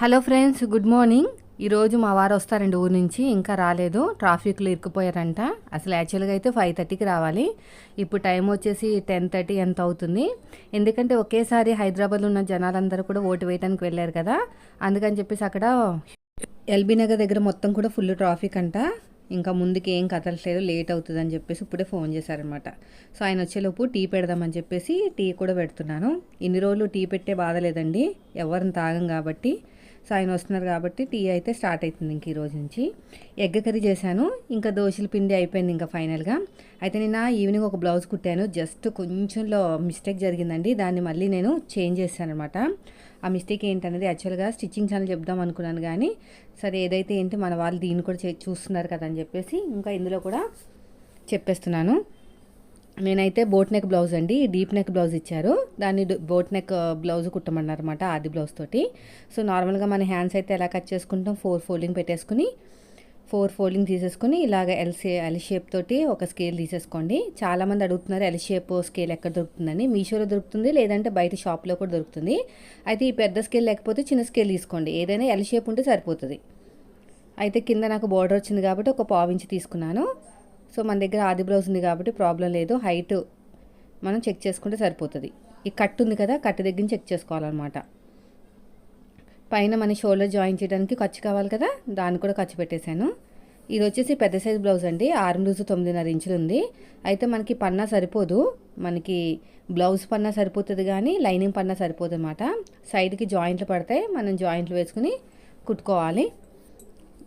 Hello friends good morning. ఈరోజు మా వారు వస్తారండి ఊరు నుంచి ఇంకా రాలేదు. ట్రాఫిక్లో ఇరుక్కుపోయారంట. అసలు యాక్చువల్గా అయితే ఫైవ్ థర్టీకి రావాలి. ఇప్పుడు టైం వచ్చేసి టెన్ థర్టీ ఎంత అవుతుంది? ఎందుకంటే ఒకేసారి హైదరాబాద్లో ఉన్న జనాలందరూ కూడా ఓటు వేయడానికి వెళ్ళారు కదా. అందుకని చెప్పేసి అక్కడ ఎల్బీ నగర్ దగ్గర మొత్తం కూడా ఫుల్ ట్రాఫిక్ అంట. ఇంకా ముందుకి ఏం కదలట్లేదు లేట్ అవుతుంది అని చెప్పేసి ఇప్పుడే ఫోన్ చేశారనమాట సో ఆయన వచ్చేలోపు టీ పెడదామని చెప్పేసి టీ కూడా పెడుతున్నాను. ఇన్ని రోజులు టీ పెట్టే బాధ లేదండి. ఎవరిని తాగం కాబట్టి. సో ఆయన వస్తున్నారు కాబట్టి టీ అయితే స్టార్ట్ అవుతుంది ఇంక ఈరోజు నుంచి. ఎగ్ కర్రీ చేశాను ఇంకా దోశల పిండి అయిపోయింది ఇంకా ఫైనల్గా. అయితే నేను ఈవినింగ్ ఒక బ్లౌజ్ కుట్టాను జస్ట్ కొంచెంలో మిస్టేక్ జరిగిందండి దాన్ని మళ్ళీ నేను చేంజ్ చేశాను అనమాట ఆ మిస్టేక్ ఏంటనేది యాక్చువల్గా స్టిచ్చింగ్ ఛానల్ చెప్దాం అనుకున్నాను కానీ సరే ఏదైతే ఏంటి మన వాళ్ళు దీన్ని కూడా చే- చూస్తున్నారు కదా అని చెప్పేసి ఇంకా ఇందులో కూడా చెప్పేస్తున్నాను. నేనైతే బోట్ నెక్ బ్లౌజ్ అండి డీప్ నెక్ బ్లౌజ్ ఇచ్చారు. దాన్ని బోట్ నెక్ బ్లౌజ్ uh, కుట్టమన్నారనమాట ఆది బ్లౌజ్ తోటి. సో నార్మల్గా మన హ్యాండ్స్ అయితే ఎలా కట్ చేసుకుంటాం? ఫోర్ ఫోల్డింగ్ పెట్టేసుకుని ఫోర్ ఫోల్డింగ్ తీసేసుకుని ఇలాగ ఎల్ ఎల్ షేప్ తోటి ఒక స్కేల్ తీసేసుకోండి. చాలామంది అడుగుతున్నారు ఎల్ షేప్ స్కేల్ ఎక్కడ దొరుకుతుందని. మీషోలో దొరుకుతుంది లేదంటే బయట షాప్లో కూడా దొరుకుతుంది. అయితే ఈ పెద్ద స్కేల్ లేకపోతే చిన్న స్కేల్ తీసుకోండి. ఏదైనా ఎల్ షేప్ ఉంటే సరిపోతుంది. అయితే కింద నాకు బార్డర్ వచ్చింది కాబట్టి ఒక పావించి తీసుకున్నాను. సో మన దగ్గర ఆది బ్లౌజ్ ఉంది కాబట్టి ప్రాబ్లం లేదు. హైట్ మనం చెక్ చేసుకుంటే సరిపోతుంది. ఈ కట్ ఉంది కదా కట్ దగ్గర చెక్ చేసుకోవాలన్నమాట. పైన మన షోల్డర్ జాయిన్ చేయడానికి ఖర్చు కావాలి కదా దాన్ని కూడా ఖర్చు పెట్టేశాను. ఇది వచ్చేసి పెద్ద సైజ్ బ్లౌజ్ అండి. ఆరు లూజు తొమ్మిదిన్నర ఇంచులు ఉంది. అయితే మనకి పన్నా సరిపోదు. మనకి బ్లౌజ్ పన్నా సరిపోతుంది కానీ లైనింగ్ పన్నా సరిపోదు అనమాట సైడ్కి జాయింట్లు పడతాయి. మనం జాయింట్లు వేసుకుని కుట్టుకోవాలి.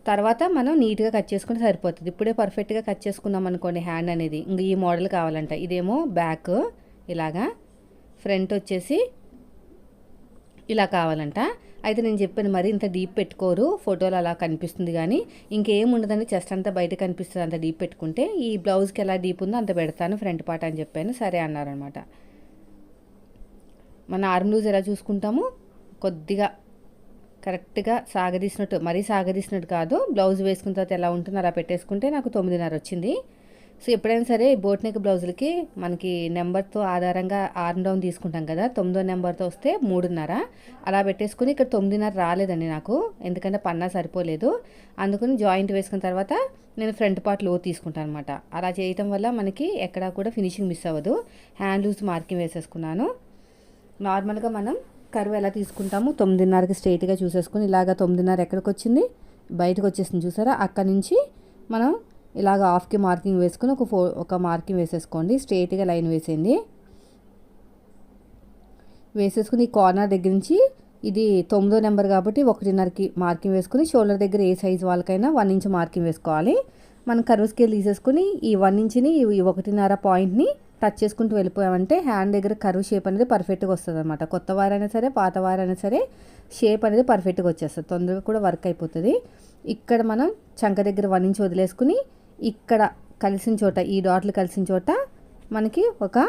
తర్వాత మనం నీట్గా కట్ చేసుకుంటే సరిపోతుంది. ఇప్పుడే పర్ఫెక్ట్గా కట్ చేసుకున్నాం అనుకోండి హ్యాండ్ అనేది. ఇంక ఈ మోడల్ కావాలంట. ఇదేమో బ్యాక్ ఇలాగా. ఫ్రంట్ వచ్చేసి ఇలా కావాలంట. అయితే నేను చెప్పాను మరి ఇంత డీప్ పెట్టుకోరు. ఫోటోలు అలా కనిపిస్తుంది కానీ ఇంకేం ఉండదండి చెస్ట్ అంతా బయట కనిపిస్తుంది అంత డీప్ పెట్టుకుంటే. ఈ బ్లౌజ్కి ఎలా డీప్ ఉందో అంత పెడతాను. ఫ్రంట్ పార్ట్ అని చెప్పాను. సరే అన్నారనమాట మన ఆర్మ్ లూజ్ ఎలా చూసుకుంటాము? కొద్దిగా కరెక్ట్గా సాగదీసినట్టు మరీ సాగదీసినట్టు కాదు. బ్లౌజ్ వేసుకున్న తర్వాత ఎలా ఉంటుందో అలా పెట్టేసుకుంటే నాకు తొమ్మిదిన్నర వచ్చింది. సో ఎప్పుడైనా సరే బోట్ నెక్ బ్లౌజులకి మనకి నెంబర్తో ఆధారంగా ఆర్మ్ డౌన్ తీసుకుంటాం కదా తొమ్మిదో నెంబర్తో వస్తే మూడున్నర. అలా పెట్టేసుకుని ఇక్కడ తొమ్మిదిన్నర రాలేదండి నాకు ఎందుకంటే పన్నా సరిపోలేదు. అందుకని జాయింట్ వేసుకున్న తర్వాత నేను ఫ్రంట్ పార్ట్లో తీసుకుంటాను అనమాట అలా చేయటం వల్ల మనకి ఎక్కడా కూడా ఫినిషింగ్ మిస్ అవ్వదు. హ్యాండ్ లూజ్ మార్కింగ్ వేసేసుకున్నాను. నార్మల్గా మనం కరువు ఎలా తీసుకుంటాము? తొమ్మిదిన్నరకి స్ట్రైట్గా చూసేసుకుని ఇలాగ తొమ్మిదిన్నర ఎక్కడికి వచ్చింది బయటకు వచ్చేసింది చూసారా? అక్కడ నుంచి మనం ఇలాగ హాఫ్కి మార్కింగ్ వేసుకుని ఒక ఫో ఒక మార్కింగ్ వేసేసుకోండి. స్ట్రైట్గా లైన్ వేసేయండి. వేసేసుకుని ఈ కార్నర్ దగ్గర నుంచి ఇది తొమ్మిదో నెంబర్ కాబట్టి ఒకటిన్నరకి మార్కింగ్ వేసుకుని షోల్డర్ దగ్గర ఏ సైజ్ వాళ్ళకైనా వన్ ఇంచ్ మార్కింగ్ వేసుకోవాలి. మనం కరువు స్కేల్ తీసేసుకుని ఈ వన్ ఇంచ్ని ఈ ఒకటిన్నర పాయింట్ని టచ్ చేసుకుంటూ వెళ్ళిపోయామంటే హ్యాండ్ దగ్గర కరువు షేప్ అనేది పర్ఫెక్ట్గా వస్తుంది అనమాట కొత్త వారైనా సరే పాత వారైనా సరే షేప్ అనేది పర్ఫెక్ట్గా వచ్చేస్తుంది. తొందరగా కూడా వర్క్ అయిపోతుంది. ఇక్కడ మనం చంక దగ్గర వన్ ఇంచ్ వదిలేసుకుని ఇక్కడ కలిసిన చోట ఈ డాట్లు కలిసిన చోట మనకి ఒక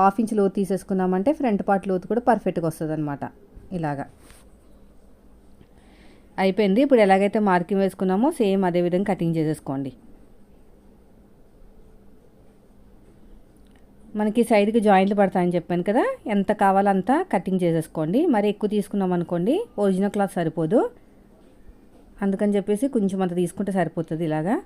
హాఫ్ ఇంచ్ లోతు తీసేసుకున్నామంటే ఫ్రంట్ పార్ట్ లోతు కూడా పర్ఫెక్ట్గా వస్తుంది అనమాట ఇలాగా. అయిపోయింది. ఇప్పుడు ఎలాగైతే మార్కింగ్ వేసుకున్నామో సేమ్ అదే విధంగా కటింగ్ చేసేసుకోండి. మనకి సైడ్కి జాయింట్లు పడతాయని చెప్పాను కదా ఎంత కావాలో అంత కటింగ్ చేసేసుకోండి. మరి ఎక్కువ తీసుకున్నాం అనుకోండి ఒరిజినల్ క్లాత్ సరిపోదు. అందుకని చెప్పేసి కొంచెం అంత తీసుకుంటే సరిపోతుంది ఇలాగా.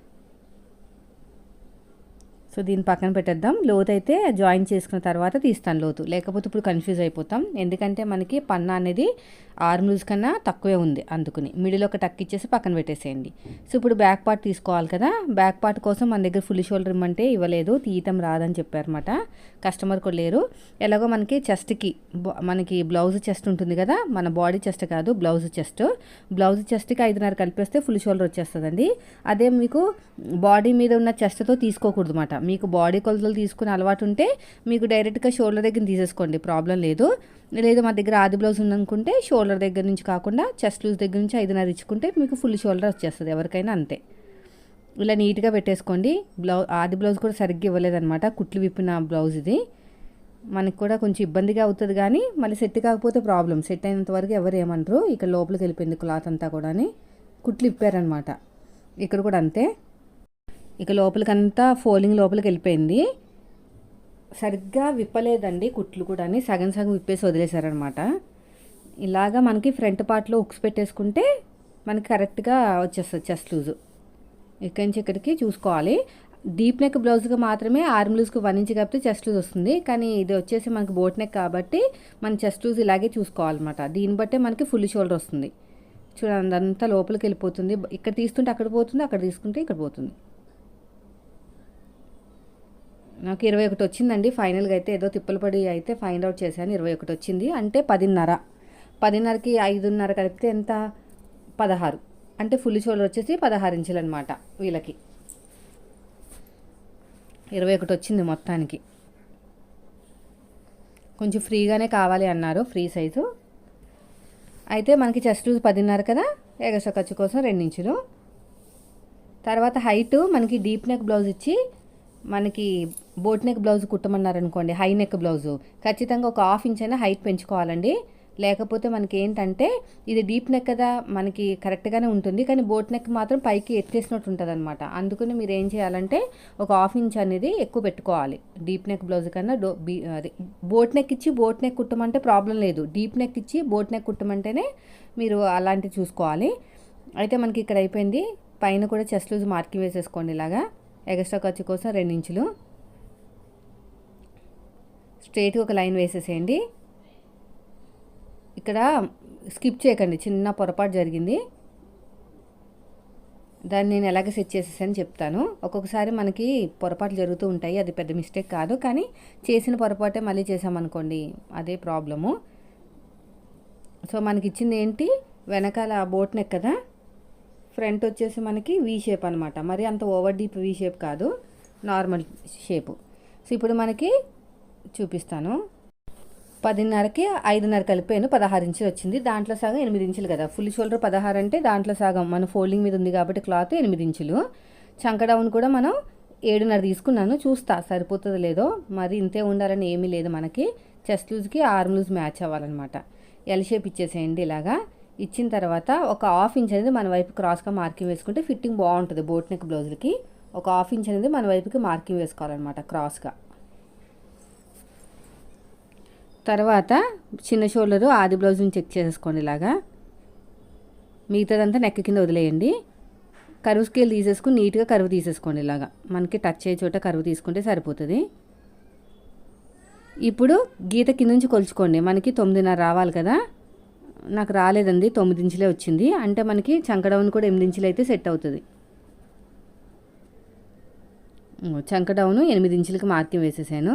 సో దీన్ని పక్కన పెట్టేద్దాం. లోతు అయితే జాయిన్ చేసుకున్న తర్వాత తీస్తాను లోతు. లేకపోతే ఇప్పుడు కన్ఫ్యూజ్ అయిపోతాం. ఎందుకంటే మనకి పన్నా అనేది ఆర్మ్లూజ్ కన్నా తక్కువే ఉంది అందుకుని. మిడిల్ ఒక టక్ ఇచ్చేసి పక్కన పెట్టేసేయండి. సో ఇప్పుడు బ్యాక్ పార్ట్ తీసుకోవాలి కదా. బ్యాక్ పార్ట్ కోసం మన దగ్గర ఫుల్ షోల్డర్ ఇమ్మంటే ఇవ్వలేదు. తీయటం రాదని చెప్పారన్నమాట. కస్టమర్ కూడా లేరు. ఎలాగో మనకి చెస్ట్కి మనకి బ్లౌజ్ చెస్ట్ ఉంటుంది కదా. మన బాడీ చెస్ట్ కాదు బ్లౌజ్ చెస్ట్. బ్లౌజ్ చెస్ట్కి ఐదున్నర కలిపేస్తే ఫుల్ షోల్డర్ వచ్చేస్తుందండి. అదే మీకు బాడీ మీద ఉన్న చెస్ట్తో తీసుకోకూడదు అనమాట మీకు బాడీ కొలతలు తీసుకునే అలవాటు ఉంటే మీకు డైరెక్ట్గా షోల్డర్ దగ్గర తీసేసుకోండి ప్రాబ్లం లేదు. లేదు మా దగ్గర ఆది బ్లౌజ్ ఉందనుకుంటే షోల్డర్ దగ్గర నుంచి కాకుండా చెస్ట్ లూజ్ దగ్గర నుంచి ఐదున్నర ఇచ్చుకుంటే మీకు ఫుల్ షోల్డర్ వచ్చేస్తుంది ఎవరికైనా అంతే. ఇలా నీట్గా పెట్టేసుకోండి బ్లౌజ్ ఆది బ్లౌజ్ కూడా సరిగ్గా ఇవ్వలేదన్నమాట కుట్లు విప్పిన బ్లౌజ్ ఇది. మనకు కూడా కొంచెం ఇబ్బందిగా అవుతుంది కానీ మళ్ళీ సెట్ కాకపోతే ప్రాబ్లం సెట్ అయినంత వరకు ఎవరు ఏమంటారు ఇక్కడ లోపలికి వెళ్ళిపోయింది క్లాత్ అంతా కూడా కుట్లు ఇప్పారనమాట ఇక్కడ కూడా అంతే. ఇక లోపలికంతా ఫోలింగ్ లోపలికి వెళ్ళిపోయింది సరిగ్గా విప్పలేదండి కుట్లు కూడా సగం సగం విప్పేసి వదిలేశారనమాట. ఇలాగా మనకి ఫ్రంట్ పార్ట్లో ఉక్స్ పెట్టేసుకుంటే మనకి కరెక్ట్గా వచ్చేస్తుంది చెస్ట్ లూజు. ఇక్కడి నుంచి ఇక్కడికి చూసుకోవాలి. డీప్ నెక్ బ్లౌజ్గా మాత్రమే ఆర్మ్ లూజ్కి వన్ ఇంచ్ కాబట్టి చెస్ట్ లూజ్ వస్తుంది. కానీ ఇది వచ్చేసి మనకి బోట్ నెక్ కాబట్టి మన చెస్ట్ లూజ్ ఇలాగే చూసుకోవాలన్నమాట. దీన్ని బట్టే మనకి ఫుల్ షోల్డర్ వస్తుంది. చూడండి అంతా లోపలికి వెళ్ళిపోతుంది ఇక్కడ తీస్తుంటే అక్కడ పోతుంది అక్కడ తీసుకుంటే ఇక్కడ పోతుంది. నాకు ఇరవై ఒకటి వచ్చిందండి ఫైనల్గా అయితే ఏదో తిప్పలు పడి అయితే ఫైండ్ అవుట్ చేశాను. ఇరవై ఒకటి వచ్చింది. అంటే పదిన్నర. పదిన్నరకి ఐదున్నర కలిపితే ఎంత? పదహారు. అంటే ఫుల్ షోల్డర్ వచ్చేసి పదహారు ఇంచులు అనమాట వీళ్ళకి. ఇరవై ఒకటి వచ్చింది మొత్తానికి. కొంచెం ఫ్రీగానే కావాలి అన్నారు. ఫ్రీ సైజు అయితే మనకి చెస్ట్ పదిన్నర కదా? ఎగస్ట్రా ఖర్చు కోసం రెండించులు తర్వాత హైట్ మనకి డీప్ నెక్ బ్లౌజ్ ఇచ్చి మనకి బోట్ నెక్ బ్లౌజ్ కుట్టమన్నారు అనుకోండి హై నెక్ బ్లౌజు ఖచ్చితంగా ఒక హాఫ్ ఇంచ్ అయినా హైట్ పెంచుకోవాలండి. లేకపోతే మనకి ఏంటంటే ఇది డీప్ నెక్ కదా మనకి కరెక్ట్గానే ఉంటుంది. కానీ బోట్ నెక్ మాత్రం పైకి ఎత్తేసినట్టు ఉంటుంది అనమాట అందుకని మీరు ఏం చేయాలంటే ఒక హాఫ్ ఇంచ్ అనేది ఎక్కువ పెట్టుకోవాలి. డీప్ నెక్ బ్లౌజ్ కన్నా డో బీ అదే బోట్ నెక్ ఇచ్చి బోట్ నెక్ కుట్టమంటే ప్రాబ్లం లేదు. డీప్ నెక్ ఇచ్చి బోట్ నెక్ కుట్టమంటేనే మీరు అలాంటివి చూసుకోవాలి. అయితే మనకి ఇక్కడ అయిపోయింది. పైన కూడా చెస్ట్ లూజ్ మార్కింగ్ వేసేసుకోండి ఇలాగా. ఎగస్ట్రా ఖర్చు కోసం రెండు ఇంచులు. స్ట్రైట్గా ఒక లైన్ వేసేసేయండి. ఇక్కడ స్కిప్ చేయకండి చిన్న పొరపాటు జరిగింది. దాన్ని నేను ఎలాగ సెట్ చేసేసాను చెప్తాను. ఒక్కొక్కసారి మనకి పొరపాట్లు జరుగుతూ ఉంటాయి అది పెద్ద మిస్టేక్ కాదు. కానీ చేసిన పొరపాటే మళ్ళీ చేసామనుకోండి అదే ప్రాబ్లము. సో మనకి ఇచ్చింది ఏంటి వెనకాల బోట్ నెక్ కదా? ఫ్రంట్ వచ్చేసి మనకి వీ షేప్ అనమాట మరి అంత ఓవర్ డీప్ వీ షేప్ కాదు. నార్మల్ షేపు సో ఇప్పుడు మనకి చూపిస్తాను. పదిన్నరకి ఐదున్నర కలిపాను. పదహారు ఇంచులు వచ్చింది. దాంట్లో సగం ఎనిమిది ఇంచులు కదా. ఫుల్ షోల్డర్ పదహారు అంటే దాంట్లో సగం. మన ఫోల్డింగ్ మీద ఉంది కాబట్టి క్లాత్ ఎనిమిది ఇంచులు. చంక డౌన్ కూడా మనం ఏడున్నర తీసుకున్నాను. చూస్తా. సరిపోతుందో లేదో. మరి ఇంతే ఉండాలని ఏమీ లేదు మనకి. చెస్ట్ లూజ్కి ఆర్మ్ లూజ్ మ్యాచ్ అవ్వాలన్నమాట. ఎల్ షేప్ ఇచ్చేసేయండి ఇలాగా. ఇచ్చిన తర్వాత ఒక హాఫ్ ఇంచ్ అనేది మన వైపు క్రాస్గా మార్కింగ్ వేసుకుంటే ఫిట్టింగ్ బాగుంటుంది బోట్ నెక్ బ్లౌజులకి. ఒక హాఫ్ ఇంచ్ అనేది మన వైపుకి మార్కింగ్ వేసుకోవాలన్నమాట క్రాస్గా. తర్వాత చిన్న షోల్డరు ఆది బ్లౌజ్ని చెక్ చేసేసుకోండి ఇలాగా. మిగతాదంతా నెక్ కింద వదిలేయండి. కరువు స్కేల్ తీసేసుకుని నీట్గా కరువు తీసేసుకోండి ఇలాగా. మనకి టచ్ అయ్యే చోట కరువు తీసుకుంటే సరిపోతుంది. ఇప్పుడు గీత కింద నుంచి కొలుచుకోండి. మనకి తొమ్మిదిన్నర రావాలి కదా. నాకు రాలేదండి తొమ్మిది ఇంచులే వచ్చింది. అంటే మనకి చంకడౌన్ కూడా ఎనిమిది ఇంచులు అయితే సెట్ అవుతుంది. చంకడౌను ఎనిమిది ఇంచులకి మార్కింగ్ వేసేసాను.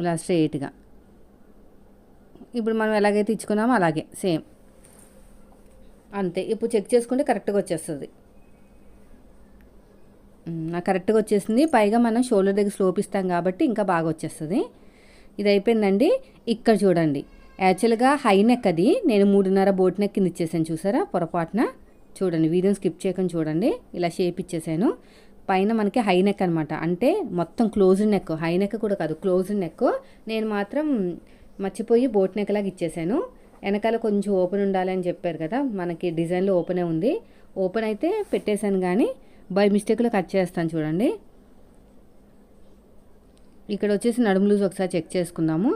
ఇలా స్ట్రైట్గా ఇప్పుడు మనం ఎలాగైతే ఇచ్చుకున్నామో అలాగే సేమ్. అంతే. ఇప్పుడు చెక్ చేసుకుంటే కరెక్ట్గా వచ్చేస్తుంది. నాకు కరెక్ట్గా వచ్చేసింది. పైగా మనం షోల్డర్ దగ్గర స్లోప్ ఇస్తాం కాబట్టి ఇంకా బాగా వచ్చేస్తుంది. ఇది అయిపోయిందండి ఇక్కడ చూడండి. యాక్చువల్గా హై నెక్ అది నేను మూడున్నర బోట్ నెక్ కింద ఇచ్చేసాను చూసారా? పొరపాటున. చూడండి వీడియోని స్కిప్ చేయకుండా చూడండి. ఇలా షేప్ ఇచ్చేసాను. పైన మనకి హై నెక్ అనమాట అంటే మొత్తం క్లోజ్డ్ నెక్. హై నెక్ కూడా కాదు క్లోజ్డ్ నెక్. నేను మాత్రం మర్చిపోయి బోట్ నెక్ లాగా ఇచ్చేసాను. వెనకాల కొంచెం ఓపెన్ ఉండాలని చెప్పారు కదా మనకి డిజైన్లో ఓపెనే ఉంది. ఓపెన్ అయితే పెట్టేశాను కానీ బై మిస్టేక్లో కట్ చేస్తాను చూడండి. ఇక్కడ వచ్చేసి నడుము లూజ్ ఒకసారి చెక్ చేసుకుందాము.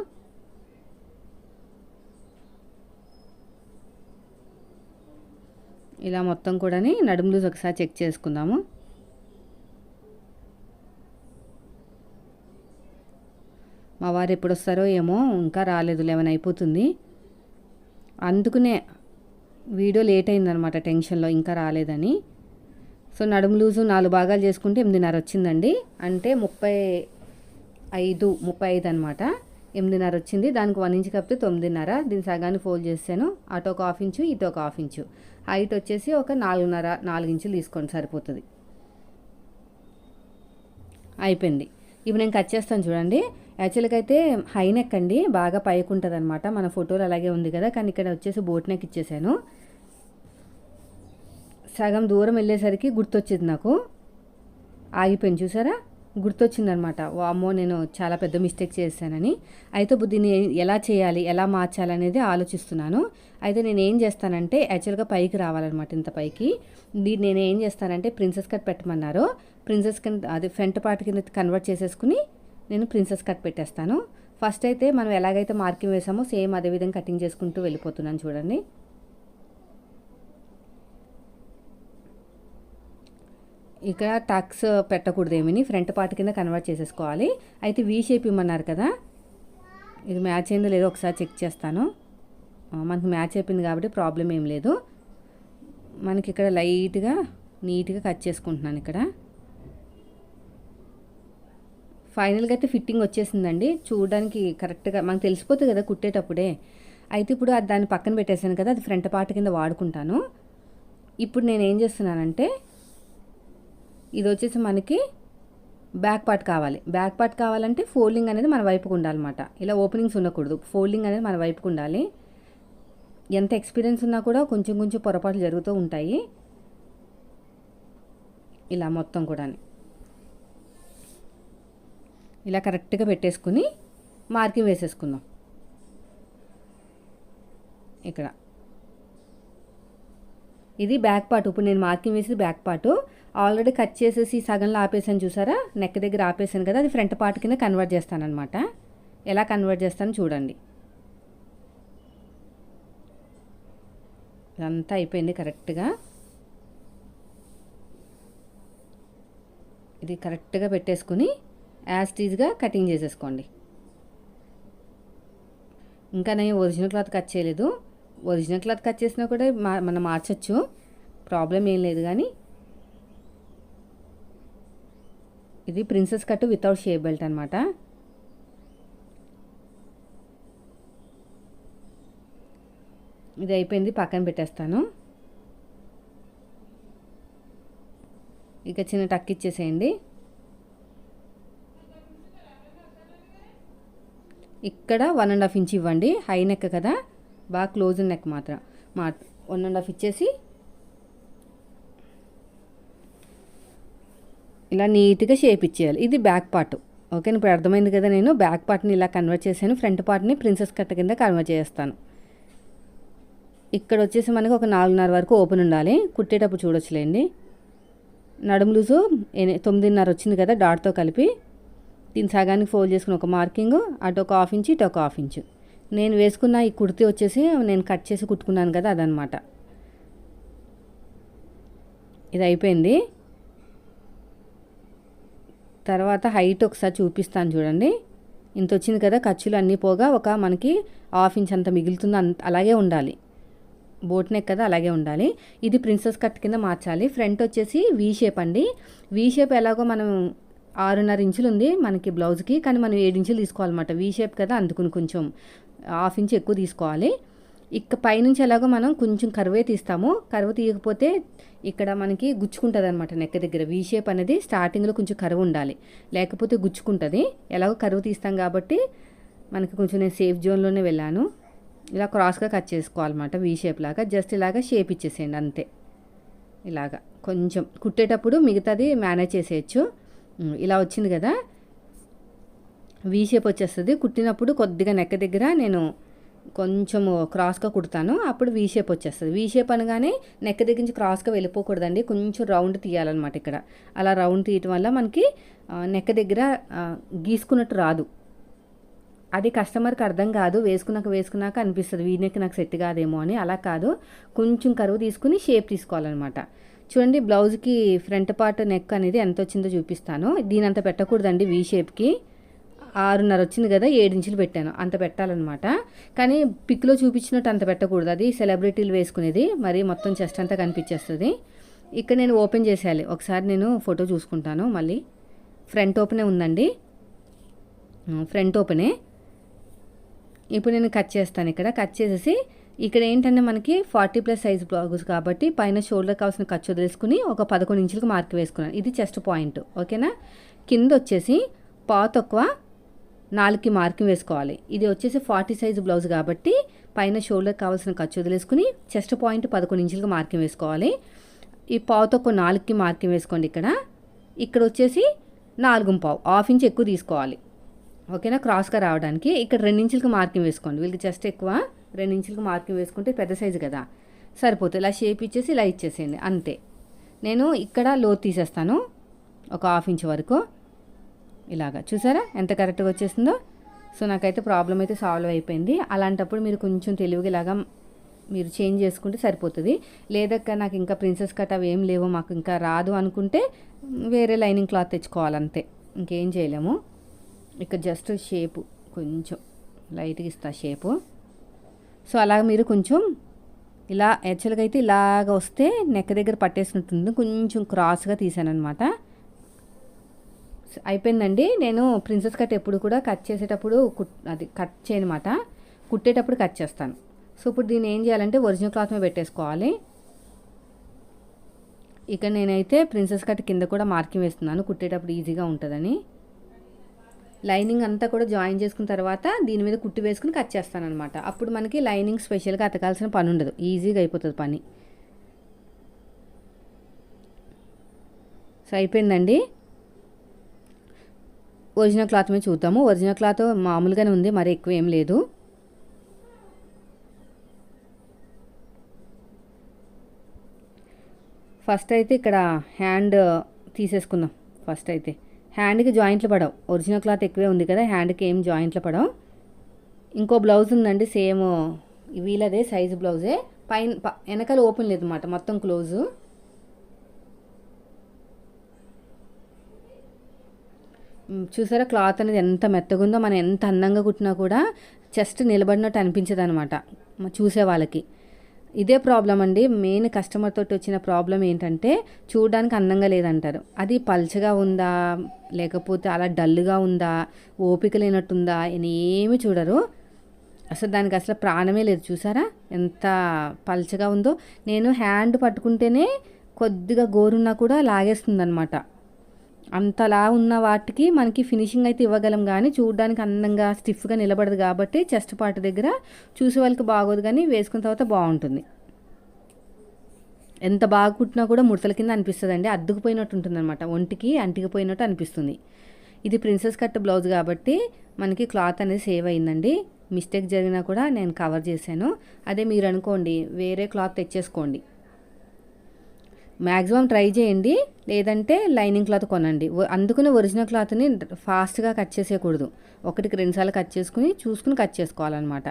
ఇలా మొత్తం కూడా నడుము లూజ్ ఒకసారి చెక్ చేసుకుందాము. మా వారు ఎప్పుడు వస్తారో ఏమో ఇంకా రాలేదు లెవెన్ అయిపోతుంది. అందుకునే వీడియో లేట్ అయిందనమాట టెన్షన్లో ఇంకా రాలేదని. సో నడుము లూజు నాలుగు భాగాలు చేసుకుంటే ఎనిమిదిన్నర వచ్చిందండి. అంటే ముప్పై ఐదు ముప్పై ఐదు అనమాట ఎనిమిదిన్నర వచ్చింది. దానికి వన్ ఇంచ్ కప్పితే తొమ్మిదిన్నర. దీని సగాన్ని ఫోల్డ్ చేశాను అటు ఒక హాఫ్ ఇంచు ఇటు ఒక హాఫ్ ఇంచు హైట్ వచ్చేసి ఒక నాలుగున్నర నాలుగు ఇంచులు తీసుకోండి. సరిపోతుంది. అయిపోయింది. ఇప్పుడు నేను కట్ చేస్తాను చూడండి. యాక్చువల్గా అయితే హై నెక్ అండి. బాగా పైకి ఉంటుంది అనమాట మన ఫోటోలు అలాగే ఉంది కదా. కానీ ఇక్కడ వచ్చేసి బోట్ నెక్ ఇచ్చేసాను. సగం దూరం వెళ్ళేసరికి గుర్తొచ్చింది నాకు. ఆగిపోయింది. చూసారా? గుర్తొచ్చిందనమాట. అమ్మో నేను చాలా పెద్ద మిస్టేక్ చేశానని. అయితే దీన్ని ఎలా చేయాలి ఎలా మార్చాలి అనేది ఆలోచిస్తున్నాను. అయితే నేను ఏం చేస్తానంటే యాక్చువల్గా పైకి రావాలన్నమాట ఇంత పైకి. దీన్ని నేను ఏం చేస్తానంటే ప్రిన్సెస్ కట్ పెట్టమన్నారు. ప్రిన్సెస్ కింద అది ఫ్రంట్ పార్ట్ కింద కన్వర్ట్ చేసేసుకుని నేను ప్రిన్సెస్ కట్ పెట్టేస్తాను. ఫస్ట్ అయితే మనం ఎలాగైతే మార్కింగ్ వేసామో సేమ్ అదే విధంగా కటింగ్ చేసుకుంటూ వెళ్ళిపోతున్నాను చూడండి. ఇక్కడ టక్స్ పెట్టకూడదు ఏమని ఫ్రంట్ పార్ట్ కింద కన్వర్ట్ చేసేసుకోవాలి. అయితే వీ షేప్ ఇమ్మన్నారు కదా. ఇది మ్యాచ్ అయిందో లేదో ఒకసారి చెక్ చేస్తాను. మనకు మ్యాచ్ అయిపోయింది కాబట్టి ప్రాబ్లం ఏం లేదు. మనకి ఇక్కడ లైట్గా నీట్గా కట్ చేసుకుంటున్నాను ఇక్కడ. ఫైనల్గా అయితే ఫిట్టింగ్ వచ్చేసిందండి. చూడడానికి కరెక్ట్గా మనకు తెలిసిపోతుంది కదా కుట్టేటప్పుడే. అయితే ఇప్పుడు అది దాన్ని పక్కన పెట్టేశాను కదా అది ఫ్రంట్ పార్ట్ కింద వాడుకుంటాను. ఇప్పుడు నేను ఏం చేస్తున్నానంటే ఇది వచ్చేసి మనకి బ్యాక్ పార్ట్ కావాలి. బ్యాక్ పార్ట్ కావాలంటే ఫోల్డింగ్ అనేది మన వైపుకు ఉండాలన్నమాట. ఇలా ఓపెనింగ్స్ ఉండకూడదు. ఫోల్డింగ్ అనేది మన వైపుకు ఉండాలి. ఎంత ఎక్స్పీరియన్స్ ఉన్నా కూడా కొంచెం కొంచెం పొరపాట్లు జరుగుతూ ఉంటాయి. ఇలా మొత్తం కూడా ఇలా కరెక్ట్గా పెట్టేసుకుని మార్కింగ్ వేసేసుకుందాం. ఇక్కడ. ఇది బ్యాక్ పార్ట్. ఇప్పుడు నేను మార్కింగ్ వేసి బ్యాక్ పార్ట్. ఆల్రెడీ కట్ చేసేసి సగంలో ఆపేసాను చూసారా? నెక్ దగ్గర ఆపేసాను కదా అది ఫ్రంట్ పార్ట్ కింద కన్వర్ట్ చేస్తానమాట ఎలా కన్వర్ట్ చేస్తాను చూడండి. ఇదంతా అయిపోయింది కరెక్ట్గా. ఇది కరెక్ట్గా పెట్టేసుకుని యాజ్ టీజ్గా కటింగ్ చేసేసుకోండి. ఇంకా నేను ఒరిజినల్ క్లాత్ కట్ చేయలేదు. ఒరిజినల్ క్లాత్ కట్ చేసినా కూడా మా మనం మార్చచ్చు. ప్రాబ్లం ఏం లేదు కానీ ఇది ప్రిన్సెస్ కట్ వితౌట్ షే బెల్ట్ అనమాట ఇది అయిపోయింది పక్కన పెట్టేస్తాను. ఇక చిన్న టక్ ఇచ్చేసేయండి. ఇక్కడ వన్ అండ్ హాఫ్ ఇంచ్ ఇవ్వండి హై నెక్ కదా బాగా క్లోజ్ నెక్ మాత్రం మా వన్ అండ్ హాఫ్ ఇచ్చేసి ఇలా నీట్గా షేప్ ఇచ్చేయాలి. ఇది బ్యాక్ పార్ట్. ఓకే ఇప్పుడు అర్థమైంది కదా నేను? బ్యాక్ పార్ట్ని ఇలా కన్వర్ట్ చేశాను. ఫ్రంట్ పార్ట్ని ప్రిన్సెస్ కట్ కింద కన్వర్ట్ చేస్తాను. ఇక్కడ వచ్చేసి మనకి ఒక నాలుగున్నర వరకు ఓపెన్ ఉండాలి. కుట్టేటప్పుడు చూడొచ్చులేండి. నడుము లూజు తొమ్మిదిన్నర వచ్చింది కదా డాట్తో కలిపి. దీని సగానికి ఫోల్డ్ చేసుకుని ఒక మార్కింగ్. అటు ఒక హాఫ్ ఇంచ్ ఇటు ఒక హాఫ్ ఇంచ్. నేను వేసుకున్న ఈ కుర్తీ వచ్చేసి నేను కట్ చేసి కుట్టుకున్నాను కదా అదనమాట. ఇది అయిపోయింది. తర్వాత హైట్ ఒకసారి చూపిస్తాను చూడండి. ఇంత వచ్చింది కదా ఖర్చులు అన్నీ పోగా ఒక మనకి హాఫ్ ఇంచ్ అంత మిగులుతుంది అంత అలాగే ఉండాలి. బోట్ నెక్ కదా అలాగే ఉండాలి. ఇది ప్రిన్సెస్ కట్ కింద మార్చాలి. ఫ్రంట్ వచ్చేసి వీ షేప్ అండి. వీ షేప్ ఎలాగో మనం ఆరున్నర ఇంచులు ఉంది మనకి బ్లౌజ్కి కానీ మనం ఏడు ఇంచులు తీసుకోవాలన్నమాట. వీ షేప్ కదా అందుకుని కొంచెం హాఫ్ ఇంచ్ ఎక్కువ తీసుకోవాలి. ఇక పైనుంచి ఎలాగో మనం కొంచెం కరువే తీస్తాము. కరువు తీయకపోతే ఇక్కడ మనకి గుచ్చుకుంటుంది అనమాట నెక్క దగ్గర. వీ షేప్ అనేది స్టార్టింగ్లో కొంచెం కరువు ఉండాలి. లేకపోతే గుచ్చుకుంటుంది. ఎలాగో కరువు తీస్తాం కాబట్టి మనకి కొంచెం నేను సేఫ్ జోన్లోనే వెళ్ళాను. ఇలా క్రాస్గా కట్ చేసుకోవాలన్నమాట వీ షేప్ లాగా. జస్ట్ ఇలాగా షేప్ ఇచ్చేసేయండి అంతే. ఇలాగా. కొంచెం కుట్టేటప్పుడు మిగతాది మేనేజ్ చేసేయచ్చు. ఇలా వచ్చింది కదా. వీ షేప్ వచ్చేస్తుంది. కుట్టినప్పుడు కొద్దిగా నెక్క దగ్గర నేను కొంచెము క్రాస్గా కుడతాను. అప్పుడు వీ షేప్ వచ్చేస్తుంది. వీ షేప్ అనగానే నెక్క దగ్గర నుంచి క్రాస్గా వెళ్ళిపోకూడదండి. కొంచెం రౌండ్ తీయాలన్నమాట ఇక్కడ. అలా రౌండ్ తీయటం వల్ల మనకి నెక్ నెక్క దగ్గర గీసుకున్నట్టు రాదు. అది కస్టమర్కి అర్థం కాదు. వేసుకున్నాక వేసుకున్నాక అనిపిస్తుంది. వీడికి నాకు సెట్ కాదేమో అని. అలా కాదు. కొంచెం కరువు తీసుకుని షేప్ తీసుకోవాలన్నమాట. చూడండి బ్లౌజ్కి ఫ్రంట్ పార్ట్ నెక్ అనేది ఎంత వచ్చిందో చూపిస్తాను. దీని అంత పెట్టకూడదండి వీ షేప్కి ఆరున్నర వచ్చింది కదా ఏడు ఇంచులు పెట్టాను. అంత పెట్టాలన్నమాట. కానీ పిక్లో చూపించినట్టు అంత పెట్టకూడదు. అది సెలబ్రిటీలు వేసుకునేది. మరి మొత్తం చెస్ట్ అంతా కనిపించేస్తుంది. ఇక్కడ నేను ఓపెన్ చేసేయాలి. ఒకసారి నేను ఫోటో చూసుకుంటాను. మళ్ళీ ఫ్రంట్ ఓపెనే ఉందండి. ఫ్రంట్ ఓపెనే. ఇప్పుడు నేను కట్ చేస్తాను ఇక్కడ. కట్ చేసేసి ఇక్కడ ఏంటంటే మనకి ఫార్టీ ప్లస్ సైజ్ బ్లౌజ్ కాబట్టి పైన షోల్డర్ కావాల్సిన ఖర్చు వదిలేసుకుని ఒక పదకొండు ఇంచులకు మార్క్ వేసుకున్నాను. ఇది చెస్ట్ పాయింట్. ఓకేనా? కింద వచ్చేసి పా తక్కువ నాలుగుకి మార్కింగ్ వేసుకోవాలి. ఇది వచ్చేసి ఫార్టీ సైజ్ బ్లౌజ్ కాబట్టి పైన షోల్డర్ కావాల్సిన ఖర్చు వదిలేసుకుని చెస్ట్ పాయింట్ పదకొండు ఇంచులకు మార్కింగ్ వేసుకోవాలి. ఈ పావుతో ఒక నాలుగుకి మార్కింగ్ వేసుకోండి ఇక్కడ. ఇక్కడ వచ్చేసి నాలుగు పావు హాఫ్ ఇంచ్ ఎక్కువ తీసుకోవాలి. ఓకేనా? క్రాస్గా రావడానికి. ఇక్కడ రెండించులకు మార్కింగ్ వేసుకోండి. వీళ్ళకి జస్ట్ ఎక్కువ రెండించులకు మార్కింగ్ వేసుకుంటే పెద్ద సైజు కదా. సరిపోతుంది. ఇలా షేప్ ఇచ్చేసి ఇలా ఇచ్చేసేయండి. అంతే. నేను ఇక్కడ లో తీసేస్తాను. ఒక హాఫ్ ఇంచ్ వరకు. ఇలాగా. చూసారా? ఎంత కరెక్ట్గా వచ్చేసిందో? సో నాకైతే ప్రాబ్లం అయితే సాల్వ్ అయిపోయింది. అలాంటప్పుడు మీరు కొంచెం తెలివిగా ఇలాగా మీరు చేంజ్ చేసుకుంటే సరిపోతుంది. లేదక్క నాకు ఇంకా ప్రిన్సెస్ కట్ అవి ఏం లేవు మాకు ఇంకా రాదు అనుకుంటే వేరే లైనింగ్ క్లాత్ తెచ్చుకోవాలంతే. ఇంకేం చేయలేము. ఇక్కడ జస్ట్ షేపు కొంచెం లైట్గా ఇస్తా షేపు సో అలాగ మీరు కొంచెం ఇలా యాక్చువల్గా అయితే ఇలాగ వస్తే నెక్ దగ్గర పట్టేసినట్టుంది. కొంచెం క్రాస్గా తీసాను అనమాట అయిపోయిందండి. నేను ప్రిన్సెస్ కట్ ఎప్పుడు కూడా కట్ చేసేటప్పుడు కుట్ అది కట్ చేయనమాట. కుట్టేటప్పుడు కట్ చేస్తాను. సో ఇప్పుడు దీన్ని ఏం చేయాలంటే ఒరిజినల్ క్లాత్ మీద పెట్టేసుకోవాలి. ఇక నేనైతే ప్రిన్సెస్ కట్ కింద కూడా మార్కింగ్ వేస్తున్నాను. కుట్టేటప్పుడు ఈజీగా ఉంటుందని. లైనింగ్ అంతా కూడా జాయిన్ చేసుకున్న తర్వాత దీని మీద కుట్టి వేసుకుని కట్ చేస్తాను అనమాట అప్పుడు మనకి లైనింగ్ స్పెషల్గా అతకాల్సిన పని ఉండదు. ఈజీగా అయిపోతుంది పని. సో అయిపోయిందండి. ఒరిజినల్ క్లాత్ మీద చూద్దాము. ఒరిజినల్ క్లాత్ మామూలుగానే ఉంది మరి ఎక్కువ ఏం లేదు. ఫస్ట్ అయితే ఇక్కడ హ్యాండ్ తీసేసుకుందాం. ఫస్ట్ అయితే. హ్యాండ్కి జాయింట్లు పడవు. ఒరిజినల్ క్లాత్ ఎక్కువే ఉంది కదా హ్యాండ్కి ఏం జాయింట్లు పడవు. ఇంకో బ్లౌజ్ ఉందండి సేమ్ వీలదే సైజు బ్లౌజే పైన వెనకాల ఓపెన్ లేదు అనమాట మొత్తం క్లోజు చూసారా క్లాత్ అనేది ఎంత మెత్తగుందో మనం ఎంత అందంగా కుట్టినా కూడా చెస్ట్ నిలబడినట్టు అనిపించదు అనమాట చూసే వాళ్ళకి. ఇదే ప్రాబ్లం అండి. మెయిన్ కస్టమర్ తోటి వచ్చిన ప్రాబ్లం ఏంటంటే చూడడానికి అందంగా లేదంటారు. అది పల్చగా ఉందా లేకపోతే అలా డల్గా ఉందా ఓపిక లేనట్టుందా అని ఏమి చూడరు. అసలు దానికి అసలు ప్రాణమే లేదు. చూసారా ఎంత పల్చగా ఉందో. నేను హ్యాండ్ పట్టుకుంటేనే కొద్దిగా గోరున్నా కూడా లాగేస్తుంది అనమాట అంతలా ఉన్న వాటికి మనకి ఫినిషింగ్ అయితే ఇవ్వగలం కానీ చూడడానికి అందంగా స్టిఫ్గా నిలబడదు కాబట్టి చెస్ట్ పార్ట్ దగ్గర చూసే వాళ్ళకి బాగోదు కానీ వేసుకున్న తర్వాత బాగుంటుంది. ఎంత బాగా కుట్టినా కూడా ముడతల కింద అనిపిస్తుంది అండి అద్దుకుపోయినట్టు ఉంటుంది అనమాట ఒంటికి అంటికిపోయినట్టు అనిపిస్తుంది. ఇది ప్రిన్సెస్ కట్ బ్లౌజ్ కాబట్టి మనకి క్లాత్ అనేది సేవ్ అయిందండి. మిస్టేక్ జరిగినా కూడా నేను కవర్ చేశాను. అదే మీరు అనుకోండి వేరే క్లాత్ తెచ్చేసుకోండి. మ్యాక్సిమం ట్రై చేయండి. లేదంటే లైనింగ్ క్లాత్ కొనండి. అందుకునే ఒరిజినల్ క్లాత్ని ఫాస్ట్గా కట్ చేసేయకూడదు. ఒకటికి రెండుసార్లు కట్ చేసుకుని చూసుకుని కట్ చేసుకోవాలన్నమాట.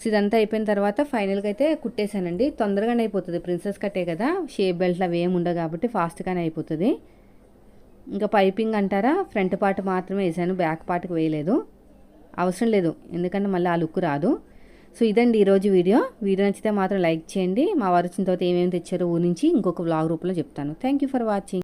సో ఇదంతా అయిపోయిన తర్వాత ఫైనల్గా అయితే కుట్టేశానండి. తొందరగానే అయిపోతుంది. ప్రిన్సెస్ కట్టే కదా షేప్ బెల్ట్లు అవి ఏమి ఉండవు కాబట్టి ఫాస్ట్గానే అయిపోతుంది. ఇంకా పైపింగ్ అంటారా ఫ్రంట్ పార్ట్ మాత్రమే వేసాను. బ్యాక్ పార్ట్కి వేయలేదు. అవసరం లేదు. ఎందుకంటే మళ్ళీ ఆ లుక్ రాదు. సో ఇదండి ఈరోజు వీడియో. వీడియో నచ్చితే మాత్రం లైక్ చేయండి. మా వారు వచ్చిన తర్వాత ఏమేమి తెచ్చారో ఊరించి ఇంకొక వ్లాగ్ రూపంలో చెప్తాను. Thank you for watching